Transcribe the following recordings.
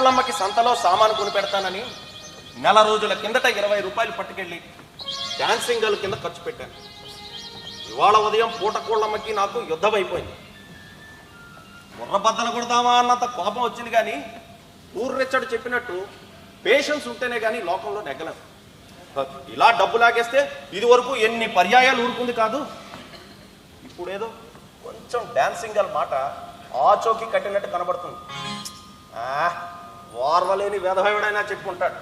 పూటకూళ్ళమ్మకి సంతలో సామాను కొని పెడతానని నెల రోజుల కిందట ఇరవై రూపాయలు పట్టుకెళ్ళి డాన్సింగ్ గర్ల్ కింద ఖర్చు పెట్టాను. ఇవాళ ఉదయం పూటకూళ్ళమ్మకి నాకు యుద్ధం అయిపోయింది బుర్రబద్దలు కొడదామా అన్నంత కోపం వచ్చింది కానీ ఊర్రెచ్చడు చెప్పినట్టు పేషెన్స్ ఉంటేనే కానీ లోకంలో నెగ్గలేదు ఇలా డబ్బు లాగేస్తే ఇది వరకు ఎన్ని పర్యాయాలు ఊరుకుంది కాదు. ఇప్పుడేదో కొంచెం డాన్సింగ్ గల్ మాట ఆచోకి కట్టినట్టు కనబడుతుంది. ఓర్వలేని వార్వలేని వేదభయుడైనా చెప్పుకుంటాడు.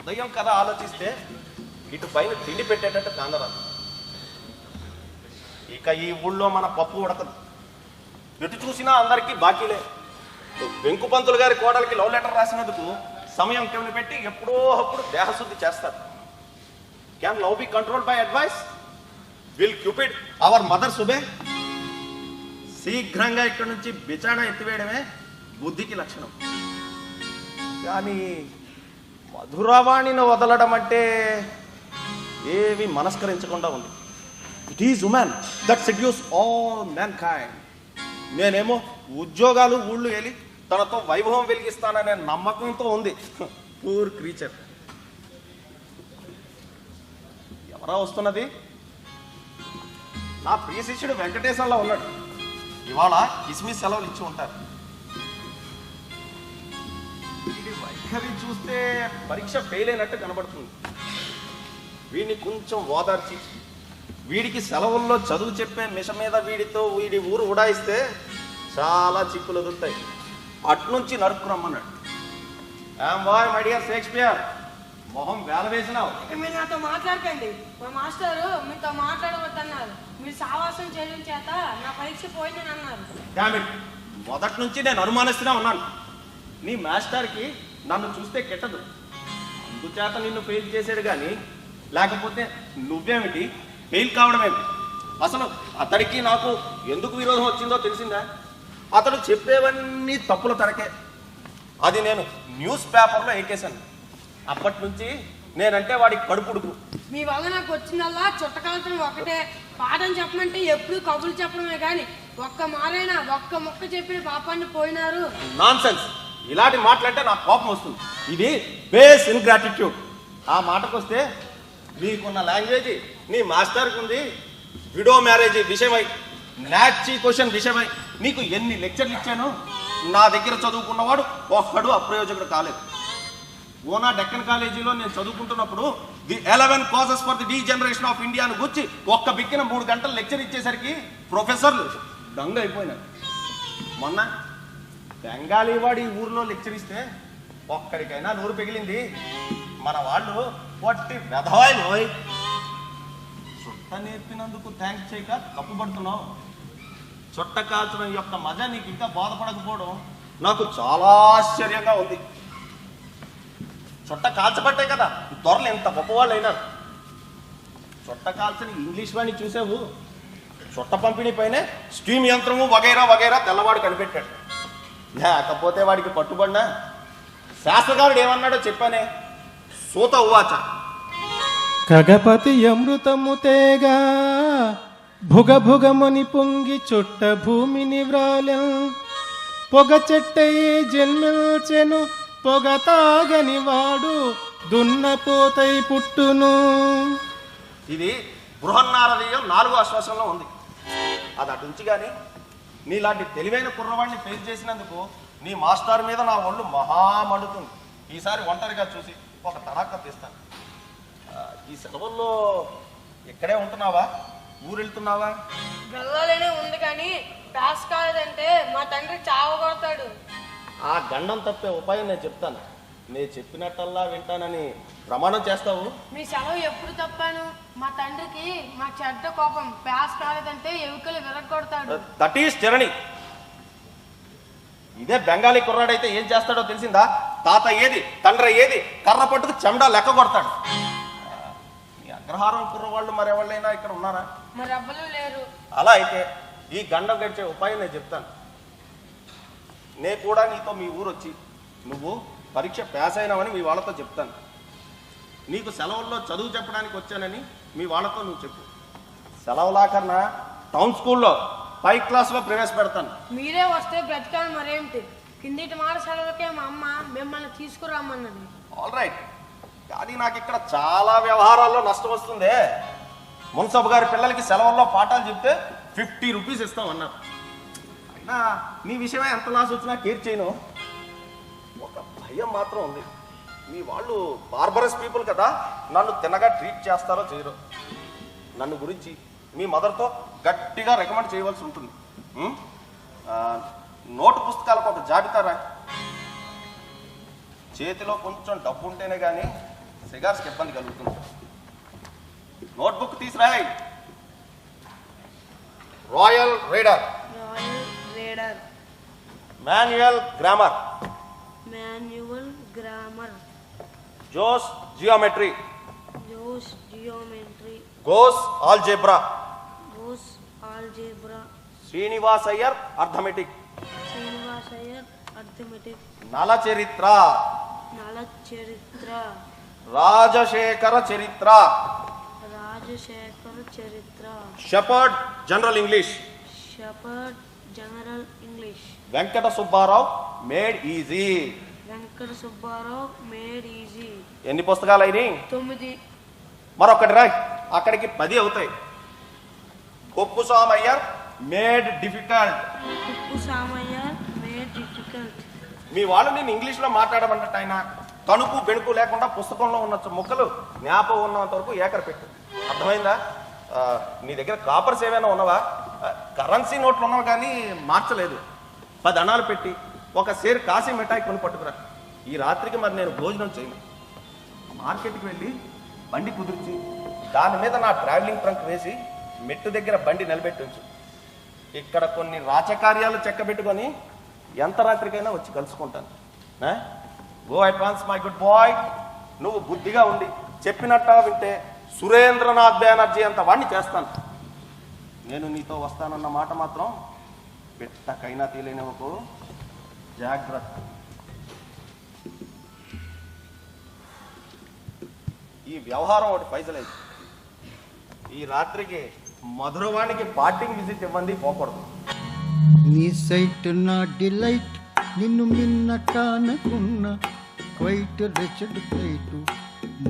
ఉదయం కథ ఆలోచిస్తే ఇటు పైన తిండి పెట్టేటట్టు కాందరాదు ఇక ఈ ఊళ్ళో మన పప్పు ఉడకదు. ఎటు చూసినా అందరికీ బాకీలే. వెంకు పంతులు గారి కోడలికి లవ్ లెటర్ రాసినందుకు సమయం కెమిని పెట్టి ఎప్పుడో అప్పుడు దేహశుద్ధి చేస్తారు. Can love be control by advice will cupid our mother సుబే శీఘ్రంగా ఇక్కడి నుంచి బిచాణ ఎత్తివేయడమే బుద్ధికి లక్షణం. కానీ మధురవాణిని వదలడం అంటే ఏవి మనస్కరించకుండా ఉంది. It is woman that seduce all man kind నేనేమో ఉద్యోగాలు ఊళ్ళు వెళ్ళి తనతో వైభవం వెలిగిస్తాననే నమ్మకంతో ఉంది. పూర్ క్రీచర్ ఎవరా వస్తున్నది? నా ప్రియ శిష్యుడు వెంకటేశ్వర్లో ఉన్నాడు. ఇవాళ కిస్మిస్ సెలవులు ఇచ్చి ఉంటారు. వీడి వైఖరి చూస్తే పరీక్ష ఫెయిల్ అయినట్టు కనబడుతుంది. వీడిని కొంచెం ఓదార్చి వీడికి సెలవుల్లో చదువు చెప్పే మిష మీద వీడితో వీడి ఊరు ఉడాయిస్తే చాలా చిక్కులు ఎదుగుతాయి అట్నుంచి నరుక్కురమ్మన్నాడు ఏం బాయ్ మై డియర్ షేక్స్పియర్ మొహం వేల వేసినావు. మీరు నాతో మాట్లాడకండి. మా మాస్టారు మీతో మాట్లాడవద్దన్నారు. మీరు సావాసం చేయడం చేత నా పరీక్ష పోయిందని అన్నారు. మొదటి నుంచి నేను అనుమానిస్తూనే ఉన్నాను. నీ మాస్టర్కి నన్ను చూస్తే కెట్టదు. అందుచేత నిన్ను ఫెయిల్ చేశాడు కానీ లేకపోతే నువ్వేమిటి? ఫెయిల్ కావడం ఏమిటి? అసలు అతడికి నాకు ఎందుకు విరోధం వచ్చిందో తెలిసిందా? అతడు చెప్పేవన్నీ తప్పుల తరకే. అది నేను న్యూస్ పేపర్లో ఎక్కేశాను. అప్పటి నుంచి నేనంటే వాడికి కడుపుడుకు మీ వల్ల నాకు వచ్చిందల్లా చుట్టకాలతో ఒకటే. పాఠం చెప్పమంటే ఎప్పుడు కబుర్లు చెప్పడమే కానీ ఒక్క మారైనా ఒక్క ముక్క చెప్పిన పాపాన్ని పోయినారు. నాన్ ఇలాంటి మాటలంటే నాకు కోపం వస్తుంది. ఇది బేస్ ఇన్ గ్రాటిట్యూడ్ ఆ మాటకొస్తే నీకున్న లాంగ్వేజ్ నీ మాస్టర్కి ఉంది విడో మ్యారేజ్ విషయమై నాచి క్వశ్చన్ విషయమై. నీకు ఎన్ని లెక్చర్లు ఇచ్చాను నా దగ్గర చదువుకున్నవాడు ఒక్కడు అప్రయోజకుడు కాలేదు. ఓనా డెక్కన్ కాలేజీలో నేను చదువుకుంటున్నప్పుడు the eleven causes for the degeneration of ఇండియాను గుర్చి ఒక్క బిక్కిన మూడు గంటలు లెక్చర్ ఇచ్చేసరికి ప్రొఫెసర్లు దంగ అయిపోయినారు మొన్న బెంగాలీ వాడి ఊర్లో లెక్చర్ ఇస్తే ఒక్కడికైనా నూరు పెగిలింది. మన వాళ్ళు పొట్టి వెధవాయిలు. చుట్ట నేర్పినందుకు థ్యాంక్స్ చేయక తప్పుపడుతున్నావు చుట్ట కాల్చడం యొక్క మజా నీకు ఇంకా బాధపడకపోవడం నాకు చాలా ఆశ్చర్యంగా ఉంది. చుట్ట కాల్చబట్టే కదా దొరలు ఎంత గొప్పవాళ్ళు అయినారు చుట్ట కాల్చని ఇంగ్లీష్ వాడిని చూసావు? చుట్ట పంపిణీ పైనే స్టీమ్ యంత్రము వగైరా వగైరా తెల్లవాడు కనిపెట్టాడు. లేకపోతే వాడికి పట్టుబడినా? శాస్త్రకారుడు ఏమన్నాడో చెప్పానే. సూత ఉవాచ. కగపతి అమృతము తేగా భుగ భుగమని పొంగి చుట్ట భూమిని వ్రాలెన్. పొగ చెట్టై జన్మిల్చెను పొగ తాగని వాడు దున్నపోతై పుట్టును. ఇది బృహన్నారదీయం నాలుగో ఆశ్వాసంలో ఉంది. అది అటు ఉంచి కానీ నీలాంటి తెలివైన కుర్రవాడిని ఫెయిల్ చేసినందుకు నీ మాస్టర్ మీద నా ఒళ్ళు మహా మండుతుంది. ఈసారి ఒంటరిగా చూసి ఒక తడాక తీస్తాను. ఈ సెలవుల్లో ఇక్కడే ఉంటున్నావా? ఊరు వెళ్తున్నావా వెళ్ళాలనే ఉంది కానీ పాస్ కాలేదంటే మా తండ్రి చావ కొడతాడు ఆ గండం తప్పే ఉపాయం నేను చెప్తాను. నేను చెప్పినట్టల్లా వింటానని ప్రమాణం చేస్తావు? మీ సెలవు ఎప్పుడు తప్పాను? మా తండ్రికి మా చెడ్డ కోపం పాస్ కాలేదంటే ఎముకలు విరగొడతాడు దట్ ఈస్ జర్నీ. ఇదే బెంగాలీ కుర్రాడైతే ఏం చేస్తాడో తెలిసిందా? తాత ఏది తండ్రి ఏది కర్ర పట్టుకు చెమడా లెక్క కొడతాడు. ఈ అగ్రహారం కుర్రవాళ్ళు మరెవళ్ళైనా ఇక్కడ ఉన్నారా? మరి అవ్వలు లేరు. అలా అయితే ఈ గండం గడిచే ఉపాయం నేను చెప్తాను. నే కూడా నీతో మీ ఊరు వచ్చి నువ్వు పరీక్ష పాస్ అయినావని మీ వాళ్ళతో చెప్తాను. నీకు సెలవుల్లో చదువు చెప్పడానికి వచ్చానని మీ వాళ్ళతో నువ్వు చెప్పు. సెలవులాకన్నా టౌన్ స్కూల్లో పై క్లాస్లో ప్రవేశపెడతాను. మీరే వస్తే బ్రతికాను మరేమిటి? కిందిటి మాట సెలవులకే మా అమ్మ మిమ్మల్ని తీసుకురమ్మన్నది ఆల్ రైట్ కానీ నాకు ఇక్కడ చాలా వ్యవహారాల్లో నష్టం వస్తుంది. మున్సబ్ గారి పిల్లలకి సెలవుల్లో పాఠాలు చెప్తే ఫిఫ్టీ రూపీస్ ఇస్తామన్నారు. అయినా నీ విషయమే ఎంత లాస్ వచ్చినా కేర్ చేయను. ఒక భయం మాత్రం ఉంది. మీ వాళ్ళు బార్బరస్ పీపుల్ కదా నన్ను తిన్నగా ట్రీట్ చేస్తారో చేయరో. నన్ను గురించి మీ మదర్తో గట్టిగా రికమెండ్ చేయవలసి ఉంటుంది. నోటు పుస్తకాలకు ఒక జాబితా రా. చేతిలో కొంచెం డబ్బు ఉంటేనే కానీ సిగార్స్కి ఇబ్బంది కలుగుతుంది. Notebook తీసురాయ్ royal reader. Manual grammar. Manual grammar Jose geometry Jose geometry Goes algebra Goes algebra Srinivas Iyer arithmetic Srinivas Iyer arithmetic Nala Charitra Nala Charitra Rajasekhara Charitra Rajasekhara Charitra Shepherd general English Shepherd general Venkata Subbarao made easy. Venkata Subbarao made easy. ఎన్ని పుస్తకాలు అయినాయి? తొమ్మిది. మరొకటి రాయ్. అక్కడికి పది అవుతాయి. కొప్పు సామయ్యర్ made difficult. ఉప్పు Samayya made difficult. మీ వాళ్ళు నేను ఇంగ్లీష్లో మాట్లాడమన్నట్టు ఆయన. తణుకు బెణుకు లేకుండా పుస్తకంలో ఉన్న ముక్కలు జ్ఞాపకం ఉన్నంత వరకు ఏకర పెట్టు. అర్థమైందా? నీ దగ్గర కాపర్స్ ఏమైనా ఉన్నవా? కరెన్సీ నోట్లు ఉన్నవి కానీ మార్చలేదు. పది అణాలు పెట్టి ఒక సేరు కాశీ మిఠాయి కొని పట్టుకురా ఈ రాత్రికి మరి నేను భోజనం చేయను. మార్కెట్కి వెళ్ళి బండి కుదిర్చి దాని మీద నా ట్రావెలింగ్ ట్రంక్ వేసి మెట్టు దగ్గర బండి నిలబెట్టి ఉంచు. ఇక్కడ కొన్ని రాచకార్యాలు చెక్కబెట్టుకొని ఎంత రాత్రికైనా వచ్చి కలుసుకుంటాను. Go advance my good boy నువ్వు బుద్ధిగా ఉండి చెప్పినట్ట వింటే సురేంద్రనాథ్ బెనర్జీ అంత వాడిని చేస్తాను. నేను నీతో వస్తానన్న మాట మాత్రం పెట్టకైనా తెలియనివ్వకు జాగ్రత్త. ఈ వ్యవహారం ఒకటి పైసలేదు. ఈ రాత్రికి మధురవాణికి పార్టింగ్ విజిట్ ఇవ్వండి పోకూడదు. నీ సైట్ నా డిలైట్ నిన్ను మిన్న కానకున్న క్వైట్ రెచడ్ ఫ్లైట్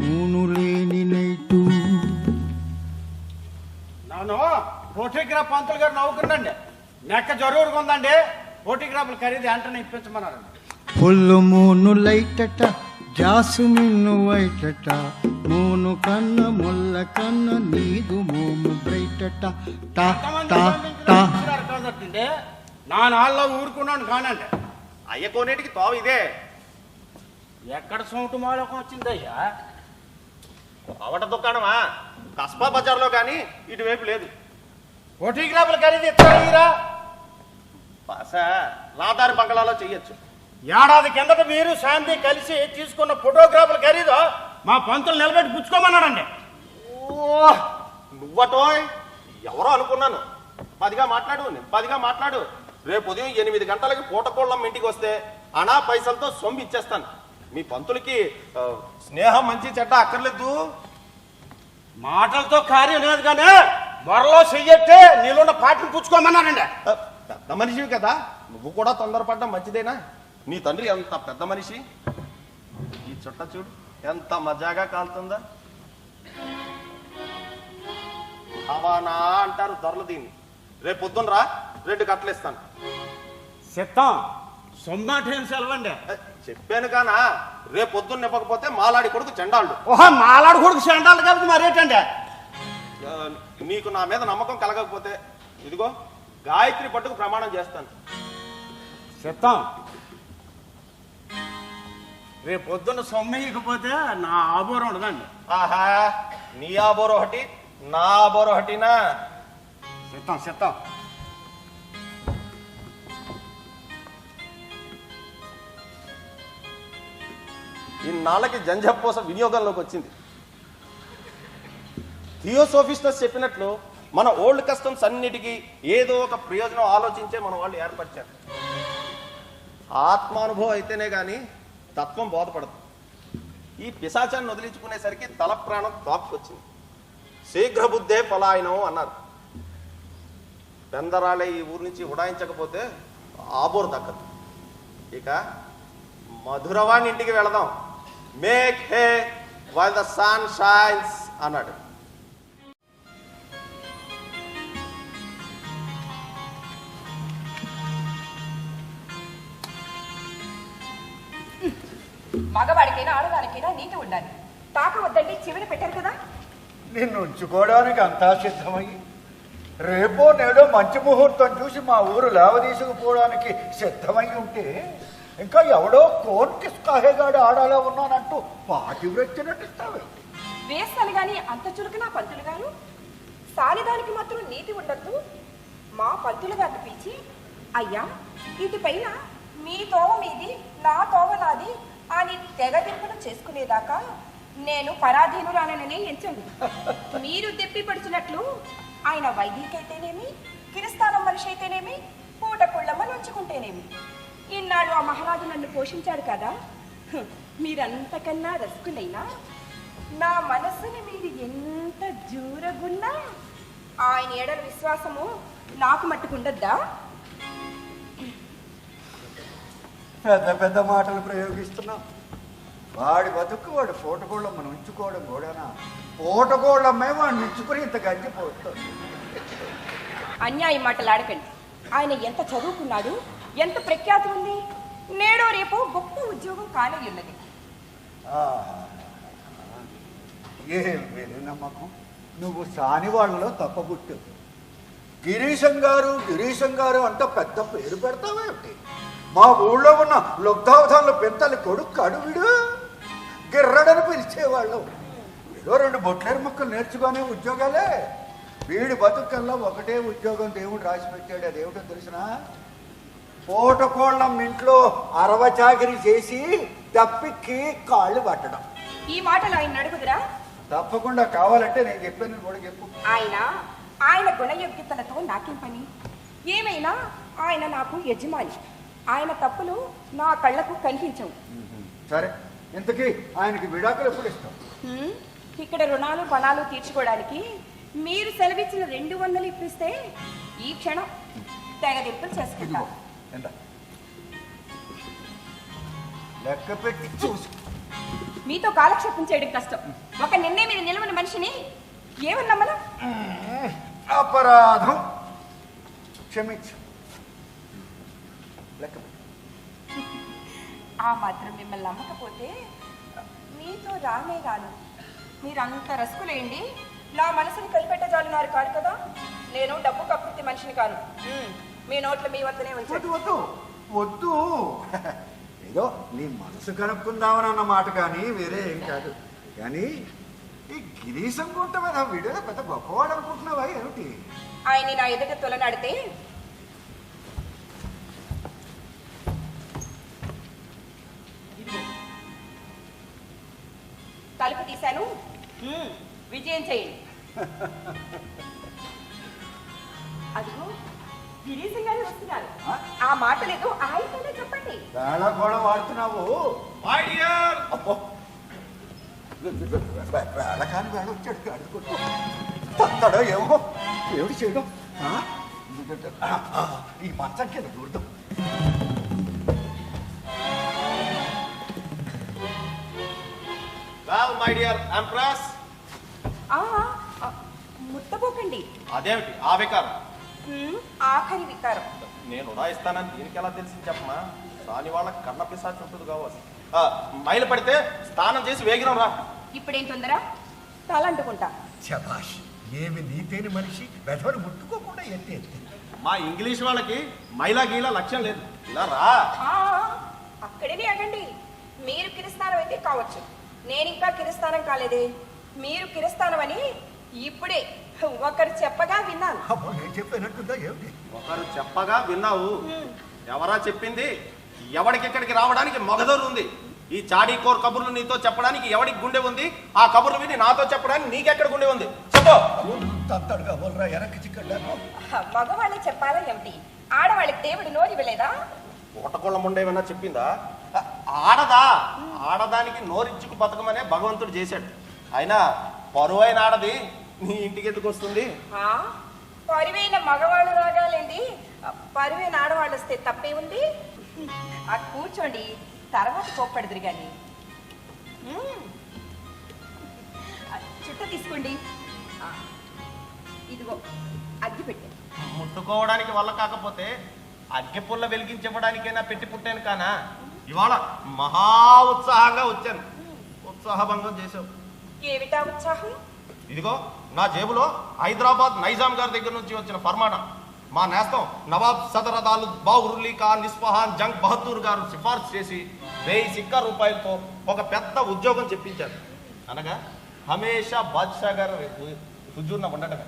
మూను లేని నైటు. నన్ను ఫోటోగ్రాఫ్ పంతులు గారు నవ్వుకుందండి నెక్క జరుగురుగా ఉందండి. ఫోటోగ్రాఫ్లు ఖరీదు వెంటనే ఇప్పించమన్నారండి ఫుల్ మూను లైటట జాసుమిన్ను వైటట మూను కన్న ముల్ల కన్న నీదు మోము బ్రైటట. టా టా టా కాదండి నా నాళ్ళలో ఊరుకున్నాను కానండి అయ్య కోనేటికి తోవ ఇదే. ఎక్కడ సొంటు మాలోకం వచ్చిందయ్యా? అవట దుకాణమా? కస్బా బజార్లో కానీ ఇటువైపు లేదు. ఫోటోగ్రాఫ్లు ఖరీదు ఇస్తారా? పాసా రాదారి బంగళాలో చెయ్యొచ్చు. ఏడాది కిందట మీరు శాంతి కలిసి తీసుకున్న ఫోటోగ్రాఫ్ల ఖరీదు మా పంతులు నిలబెట్టి పుచ్చుకోమన్నాడండి. ఓ నువ్వటోయ్ ఎవరో అనుకున్నాను. పదిగా మాట్లాడు పదిగా మాట్లాడు. రేపు ఉదయం ఎనిమిది గంటలకి పూటకోళ్ళం ఇంటికి వస్తే అనా పైసలతో సొమ్ము ఇచ్చేస్తాను. మీ పంతులకి స్నేహం మంచి చెడ్డ అక్కర్లేదు. మాటలతో కార్యం లేదు కానీ మొరలో చెయ్యట్టే నీళ్ళున్న పాటలు పుచ్చుకోమన్నాడండి ఆ, పెద్ద మనిషివి కదా నువ్వు కూడా తొందరపడ్డం మంచిదేనా? నీ తండ్రి ఎంత పెద్ద మనిషి? ఈ చుట్ట చూడు ఎంత మజాగా కాలుతుందా? హవానా అంటారు దొరలు దీన్ని. రేపు పొద్దున్న రా రెండు కట్టలు ఇస్తాను. సిద్ధం సొమ్మాట ఏం సెలవండి చెప్పాను కానా రేపు పొద్దున్న ఇవ్వకపోతే మాలాడి కొడుకు చెండాళ్ళు. ఓహో మాలాడు కొడుకు సెండాలి కాబట్టి మరేటండి? నీకు నా మీద నమ్మకం కలగకపోతే ఇదిగో గాయత్రి పట్టుకు ప్రమాణం చేస్తాను. సిద్ధం రేపు పొద్దున్న సొమ్ము ఇకపోతే నా ఆబోరం ఉండదండి. ఆహా నీ ఆ బోర ఒకటి నా బోర ఒకటినా? సిద్ధం సిద్ధం ఇన్నాళ్ళకి జంజప్పూస వినియోగంలోకి వచ్చింది. థియోసోఫిస్టస్ చెప్పినట్లు మన ఓల్డ్ కస్టమ్స్ అన్నిటికీ ఏదో ఒక ప్రయోజనం ఆలోచించే మన వాళ్ళు ఏర్పరిచారు. ఆత్మానుభవం అయితేనే కానీ తత్వం బోధపడదు. ఈ పిశాచాన్ని వదిలించుకునేసరికి తల ప్రాణం తాపుకొచ్చింది శీఘ్రబుద్ధే పలాయనం అన్నారు. పెందరాలే ఈ ఊరు నుంచి ఉడాయించకపోతే ఆబోరు దక్కదు. ఇక మధురవాణి ఇంటికి వెళదాం. Make hay while the sun shines అన్నాడు. మగవాడికైనా ఆడదానికైనా నీతి ఉండాలి. తాక వద్దండి చివరి పెట్టారు కదా? నిన్ను ఉంచుకోవడానికి అంతా సిద్ధమయ్యి రేపో నేడో మంచి ముహూర్తం చూసి మా ఊరు లేవదీసుకుపోవడానికి సిద్ధమై ఉంటే ఇంకా ఎవడో కోన్ కిస్కాహేగాడు ఆడాలో ఉన్నానంటూ పాతివ్రత్య నటిస్తావే వేస్తాను గాని అంత చురుకునా పంతులు గారు సాలిదానికి మాత్రం నీతి ఉండద్దు. మా పంతులు గారిని పిలిచి అయ్యా ఇటు పైన మీ తోవ మీది నా తోవ నాది అని తెగదింపులు చేసుకునేదాకా నేను పరాధీనురాననే ఎంచండి మీరు తెప్పి పడుచున్నట్లు ఆయన వైదికైతేనేమి కిరస్థానం మనిషి అయితేనేమి పూట కుళ్ళమ్మని ఉంచుకుంటేనేమి ఇన్నాడు ఆ మహారాజు నన్ను పోషించాడు కదా. మీరంతకన్నా రసుకులైనా నా మనస్సుని మీరు ఎంత జూరగున్నా ఆయన ఎడల విశ్వాసము నాకు మట్టుకుండద్దా? పెద్ద పెద్ద మాటలు ప్రయోగిస్తున్నాం. వాడి బతుకు వాడు పూటకోళ్ళం మనం ఉంచుకోవడం కూడానా? పూటకోళ్ళమ్మే వాడిని ఉంచుకుని ఇంత గంజి పోతుంది అన్యాయం మాటలు ఆడకండి. ఆయన ఎంత చదువుకున్నాడు ఎంత ప్రఖ్యాతి ఉంది? నేడో రేపో గొప్ప ఉద్యోగం కానవి ఉన్నది. ఏం వేరే నమ్మకం నువ్వు సాని వాళ్ళలో తప్పబుట్టు. గిరీశం గారు గిరీశం గారు అంత పెద్ద పేరు పెడతావేమిటి? మా ఊళ్ళో ఉన్న లుబ్ధావధాన్ల పెంతలు కొడుకు అడుగుడు. గిర్రడని పిలిచేవాళ్ళం. ఏదో రెండు బొట్లేరు మొక్కలు నేర్చుకునే ఉద్యోగాలే. వీడి బతుకల్లా ఒకటే ఉద్యోగం దేవుడు రాసి పెట్టాడు. అదేమిటో తెలిసినా? పూటకోళ్ళం ఇంట్లో అరవ చాకరీ చేసి తప్పిక్కి కాళ్ళు పట్టడం. ఈ మాటలు ఆయన అడుగుదురా? తప్పకుండా కావాలంటే నేను చెప్పాను కూడా చెప్పు. ఆయన ఆయన గుణయోగ్యతలతో నాకేం పని? ఏమైనా ఆయన నాకు యజమాని. ఆయన తప్పులు నా కళ్ళకు కనిపించవు. సరే ఇంతకీ ఆయనకి విడాకులు ఎప్పుడు ఇస్తాం? ఇక్కడ రుణాలు పణాలు తీర్చుకోవడానికి మీరు సెలవిచ్చిన రెండు వందలు ఇప్పిస్తే ఈ క్షణం తెగదింపులు చేసుకుంటా. లెక్క పెట్టి చూసి మీతో కాలక్షేపం చేయడం కష్టం. ఒక నిన్నే మీద నిలవని మనిషిని ఏమన్నా మనం అపరాధం. క్షమించు. లెక్క ఆ మాత్రం మిమ్మల్ని నమ్మకపోతే మీతో రానే గాను మీరు అంత రసుకులేండి. నా మనసుని కలిపెట్టజాలినారు కాదు కదా. నేను డబ్బు కక్కుర్తి మనిషిని కాను. మీ నోట్లు మీ వద్దనే వద్దు ఉంచండి. వద్దు వద్దు ఏదో నీ మనసు కనుక్కుందామని అన్న మాట కానీ వేరే ఏం కాదు. కానీ ఈ గిరీశం గుంట మీద వీడియో పెద్ద గొప్పవాడు అనుకుంటున్నావా ఏమిటి? ఆయన్ని నా ఎదుట తొలనాడితే తలుపు తీశాను. హ్మ్, విజయం చేయండి. అదిగో గిరీశం గారు వస్తున్నారు. ఆ? మాట లేదు ఆయనతోనే చెప్పండి. వేళ కూడా వాడుతున్నావు. అబ్బో! వేళ కాని వేళ వచ్చాడు తత్తడో ఏమో? ఏమిటి చేయడం? ఈ మంచం కింద చూడదాం మై డియర్ ఎంప్రెస్ ఆ, ముట్టబోకండి. అదేమిటి? ఆ వికారం. ఆఖరి వికారం. నేను ఉడాయిస్తానని దీనికి ఎలా తెలిసింది చెప్పమా? దాని వాళ్ళ కన్న పిశాచి ఉంటుంది కావచ్చు. ఆ, మైలు పడితే స్నానం చేసి వేగిరం రా. ఇప్పుడేం తొందర? తలంటుకుంటా. శబాష్ ఏమి నీతేని మనిషి వెధవని ముట్టుకోకుండా ఎత్తి ఎత్తి. మా ఇంగ్లీష్ వాళ్ళకి మైలా గీలా లక్ష్యం లేదు. ఇలా రా. ఆ, అక్కడనే అగండి మీరు కిరిస్తానం అయితే కావచ్చు. నేను ఇంకా కిరిస్తానం కాలేదే. మీరు కిరిస్తానం అని ఇప్పుడే ఒకరు చెప్పగా విన్నాను. అబ్బో నేను చెప్పినట్టుందా ఏమిటి? ఒకరు చెప్పగా విన్నావు. ఎవరా చెప్పింది? ఎవడికి ఇక్కడికి రావడానికి మొగదోరు ఉంది. ఈ చాడీ కోర్ కబుర్లు నీతో చెప్పడానికి ఎవడికి గుండె ఉంది? ఆ కబుర్లు విని నాతో చెప్పడానికి నీకెక్కడ గుండె ఉంది? చెప్పు. తత్తడుగా బోల్రా ఎనక్కి చిక్కడ్డాను మగవాళ్ళే చెప్పాలా ఏమిటి? ఆడవాళ్ళకి దేవుడు నోరు ఇవ్వలేదా? పూటకోళ్ళ ముండేమన్నా చెప్పిందా? ఆ, ఆడదా? ఆడదానికి నోరిచ్చుకు బతకమనే భగవంతుడు చేశాడు. అయినా పరువైన ఆడది నీ ఇంటికి ఎందుకు వస్తుంది? పరివైన మగవాళ్ళు రాగాలేండి పరివైన ఆడవాళ్ళు వస్తే తప్పే ఉంది ఆ కూర్చోండి. తర్వాత కోప్పడదురు కానీ చుట్ట తీసుకోండి. ఇదిగో అగ్గి పెట్టాను ముట్టుకోవడానికి వల్ల కాకపోతే అగ్గి పుల్ల వెలిగించివ్వడానికైనా పెట్టి పుట్టాను కానా? ఇవాళ మహా ఉత్సాహంగా వచ్చాను. ఉత్సాహభంగం చేసావు ఏమిటా ఉత్సాహం? ఇదిగో నా జేబులో హైదరాబాద్ నైజాం గారి దగ్గర నుంచి వచ్చిన ఫర్మానా. మా నేస్తం నవాబ్ సదరదాలు బావురుల్లి ఖాన్ నిస్ఫహాన్ జంగ్ బహదూర్ గారు సిఫార్సు చేసి వెయ్యి సిక్క రూపాయలతో ఒక పెద్ద ఉద్యోగం చెప్పించారు. అనగా హమేషా బాద్షా గారు హుజూర్న ఉండటమే.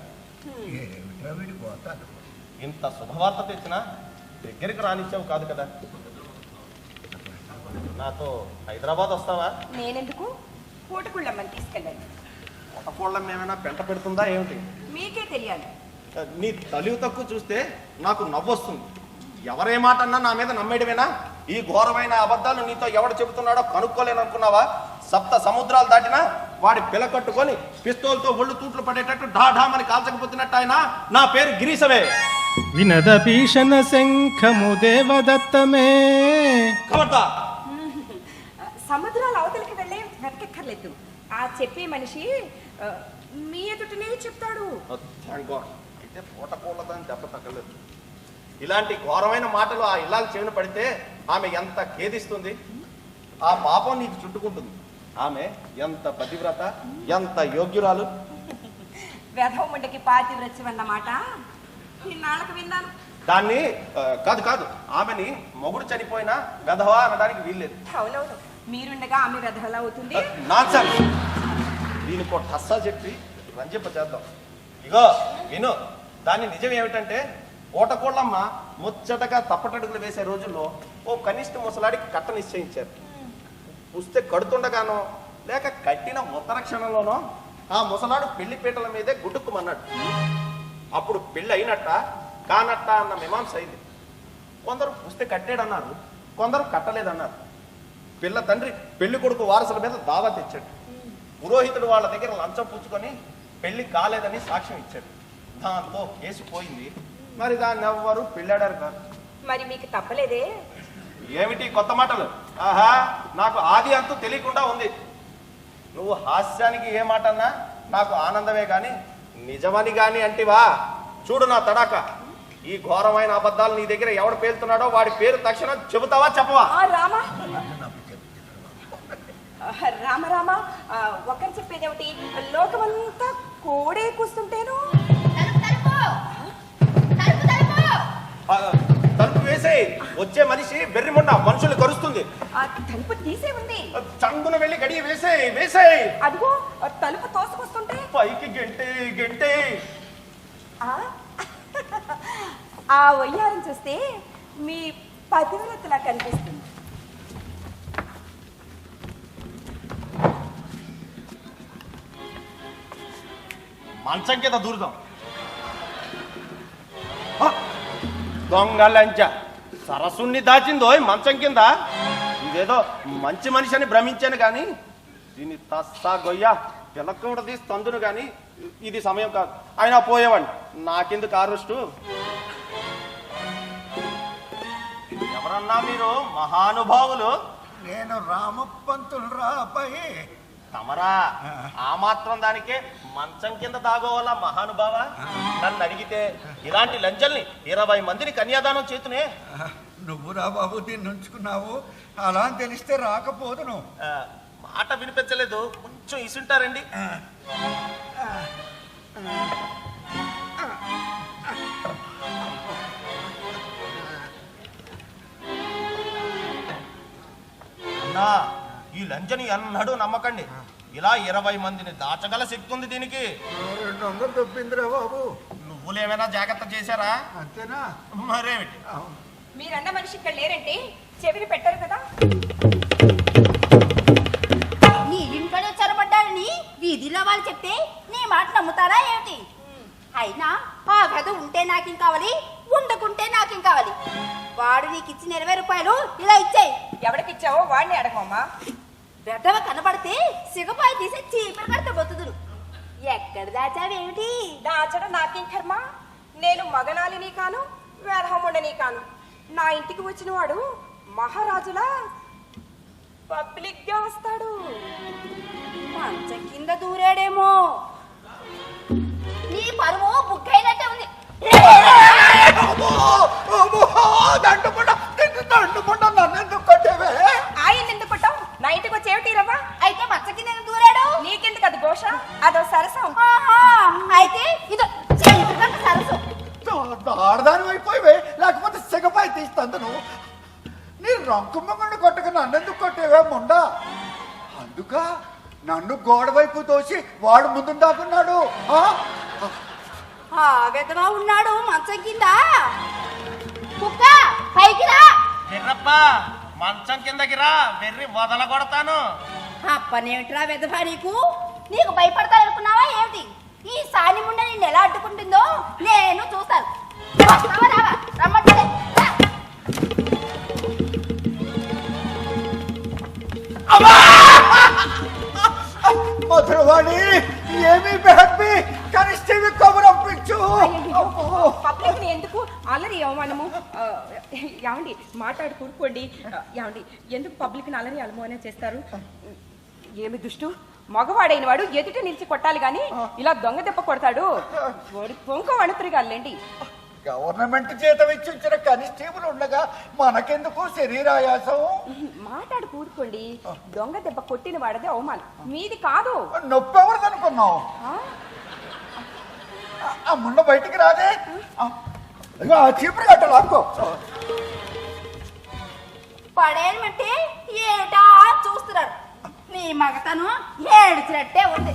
ఇంత శుభవార్త తెచ్చినా దగ్గరికి రానిచ్చావు కాదు కదా. నాతో హైదరాబాద్ వస్తావా? నేనెందుకు? పూటకుళ్ళమ్మని తీసుకెళ్ళండి. పొట్టకోళ్ళం ఏమైనా పెంట పెడుతుందా ఏమిటి? మీకే తెలియాలి. నీ తలివి తక్కువ చూస్తే నాకు నవ్వొస్తుంది. ఎవరే మాట అన్నా నా మీద నమ్మేయడమేనా? ఈ ఘోరమైన అబద్ధాలు నీతో ఎవడు చెబుతున్నాడో కనుక్కోలేను అనుకున్నావా సప్త సముద్రాలు దాటినా వాడి పిల్ల కట్టుకొని పిస్తోల్తో ఒళ్ళు తూట్లు పడేటట్టు ఢా ఢామని కాల్చకపోతున్నట్టు ఆయన నా పేరు గిరీశవే. వినద భీషణ శంఖము దేవదత్తమే. కబడ్డా ఆ, సముద్రాల అవతలికి వెళ్ళే వెనకెక్కర్లేదు ఆ చెప్పే మనిషి ఆ, మీ ఎదుటనే చెప్తాడు. అయితే పూటకూడదని దెబ్బ తగ్గలేదు ఇలాంటి ఘోరమైన మాటలు ఆ ఇల్లాలు చెవిన పడితే ఆమె ఎంత ఖేదిస్తుంది? ఆ పాపం నీకు చుట్టుకుంటుంది. ఆమె ఎంత పతివ్రత ఎంత యోగ్యురాలు? వెధవముండకి పాతివ్రత్యం అన్నమాట. ఇన్నాళ్ళకు విన్నాను. దాన్ని ఆ, కాదు కాదు. ఆమెని మొగుడు చనిపోయినా గధవా అనడానికి వీల్లేదు. అవునవును. మీరుండగా ఆమె వెధవలా అవుతుంది. Uh, నాన్సర్ దీనికి ఒక టస్సా చెప్పి రంజింప చేద్దాం ఇగో విను. దాని నిజం ఏమిటంటే ఓటకోళ్ళమ్మ ముచ్చటగా తప్పటడుగులు వేసే రోజుల్లో ఓ కనిష్ట ముసలాడికి కట్ట నిశ్చయించారు. పుస్తే కడుతుండగానో లేక కట్టిన ఉత్తర క్షణంలోనో ఆ ముసలాడు పెళ్ళి పీటల మీదే గుడ్డుకుమన్నాడు అప్పుడు పెళ్ళి అయినట్ట కానట్ట అన్న మీమాంస అయింది. కొందరు పుస్తే కట్టాడన్నారు కొందరు కట్టలేదన్నారు. పిల్ల తండ్రి పెళ్ళి కొడుకు వారసుల మీద దావా తెచ్చాడు. పురోహితుడు వాళ్ళ దగ్గర లంచం పుచ్చుకొని పెళ్ళి కాలేదని సాక్ష్యం ఇచ్చాడు. దాంతో కేసు పోయింది. మరి దాన్ని ఎవ్వరు పెళ్ళాడారు కాదు. మరి మీకు తప్పలేదే? ఏమిటి కొత్త మాటలు? ఆహా నాకు ఆది అంతు తెలియకుండా ఉంది. నువ్వు హాస్యానికి ఏ మాట అన్నా నాకు ఆనందమే గాని నిజమని గాని అంటివా? చూడు నా తడాక. ఈ ఘోరమైన అబద్ధాలు నీ దగ్గర ఎవడు పేలుతున్నాడో వాడి పేరు తక్షణం చెబుతావా చెప్పవా? రామ. రామ రామ ఒకరు చెప్పేదేమిటి? లోకమంతా కోడే కూస్తుంటేను? తలుపు వేసే వచ్చే మనిషి బెర్రిముండ మనుషులు కరుస్తుంది. ఆ తలుపు తీసే ఉంది. చంగున వెళ్ళి గడియ వేసే వేసే అదిగో ఆ తలుపు తోసుకొస్తుంటే? పైకి గెంటే గెంటే. ఆ? ఆ వయ్యారం చూస్తే మీ పతివ్రతలా కనిపిస్తుంది. మంచం కింద దూరుదాం. దొంగ లంచ సరస్సుని దాచిందో ఈ మంచం కింద ఇదేదో మంచి మనిషి అని భ్రమించాను కానీ దీన్ని తస్సా గొయ్య పిలకూడ తీసి తందును కానీ ఇది సమయం కాదు. అయినా పోయేవాడిని నాకెందుకు ఆరుస్టు ఎవరన్నా మీరు మహానుభావులు? నేను రామపంతులు రాబాయి తమరా? ఆ మాత్రం దానికే మంచం కింద దాగోవాల మహానుభావ? నన్ను అడిగితే ఇలాంటి లంచల్ని ఇరవై మందిని కన్యాదానం చేతునే? నువ్వు రా బాబు దీన్ని ఉంచుకున్నావు. అలా అని తెలిస్తే రాకపోదును. మాట వినిపించలేదు. కొంచెం ఇసుంటారండి. అన్నా ఈ లంచని ఎన్నడూ నమ్మకండి. ఇలా ఇరవై మందిని దాచగల శక్తి ఉంది దీనికి. రెండు వందలు దొబ్బిందిరా బాబు. నువ్వులేమైనా జాగ్రత్త చేశారా? అంతేనా? మరేమిటి. మీరన్న మనిషి ఇక్కడ లేరంటే చెవిని పెట్టరు కదా. నీ ఇంట్లోనే చొరబడ్డాడని వీధిలో వాళ్ళు చెప్తే నీ మాట నమ్ముతారా ఏమిటి? అయినా ఆ గద ఉంటే నాకేం కావాలి? ఉండకుంటే నాకేం కావాలి? వాడు నీకు ఇచ్చిన ఇరవై రూపాయలు ఇలా ఇచ్చేయి. ఎవరికిచ్చావో వాడిని అడగమ్మా. వెదవ కనబడితే సిగపాయి తీసి చీపురు కడితే బొత్తుదురు. ఎక్కడ దాచావేమిటి? దాచడం నాకేం కర్మ? నేను మగనాలిని కాను వేదహముండని కాను. నా ఇంటికి వచ్చిన వాడు మహారాజులా పబ్లిక్గా వస్తాడు. మంచం కింద దూరాడేమో. నీ పరువు బుక్కైనట్టే ఉంది? ఆయన ఎందుకు కొట్టావు నా ఇంటికి వచ్చేవిటి రవ్వ? అయితే మంచ కింద ఎందుకు దూరాడు నీకెందుకు అది ఘోష అదో సరసం. ఆహా, అయితే ఇదో సరసు. ఆడదాని అయిపోయివే. లేకపోతే సిగపాయి తీస్తాను నువ్వు నీ రంకు మొంగడు కొట్టక నన్ను ఎందుకు కొట్టేవే ముండా? అందుక నన్ను గోడ వైపు తోసి వాడు ముందు దాకున్నాడు ఉన్నాడు మంచం కింద. కుక్క పైకి రా. మంచం కిందకి రా వెర్రి వదల కొడతాను అప్పనేమిట్రా వెదవా నీకు? నీకు భయపడతాననుకున్నావా ఏమిటి? ఈ సాని ముండ నిన్ను ఎలా అడ్డుకుంటుందో నేను చూస్తాను. రావా? రా. మధురవాణి ఏమీ బెహబ్బి కనిష్ఠవి కబురు అప్పించు పబ్లిక్ని ఎందుకు అవమానము ఆ, ఏమండి మాట్లాడి కూడుకోండి ఆ, ఏమండి ఎందుకు పబ్లిక్ని అల్లరి అలమోనే చేస్తారు? ఏమి దుష్టు? మగవాడైన వాడు ఎదుట నిలిచి కొట్టాలి గాని ఇలా దొంగ దెబ్బ కొడతాడు. పొంక వణుతురుగాలండి గవర్నమెంట్ ఇచ్చి ఇచ్చిన కానిస్టేబుల్ ఉండగా మనకెందుకు శరీరాయాసం? మాట్లాడి కూడుకోండి దొంగ దెబ్బ కొట్టిన వాడదే అవమానం. మీది కాదు. నొప్పి ఎవరిది అనుకున్నావు ఆ? ముండ బయటికి రాదే. చీపురు కట్టాలి లాక్కో. పడేయమంటే ఏటా చూస్తున్నారు? నీ మగతను ఏడ్చినట్టే ఉంది.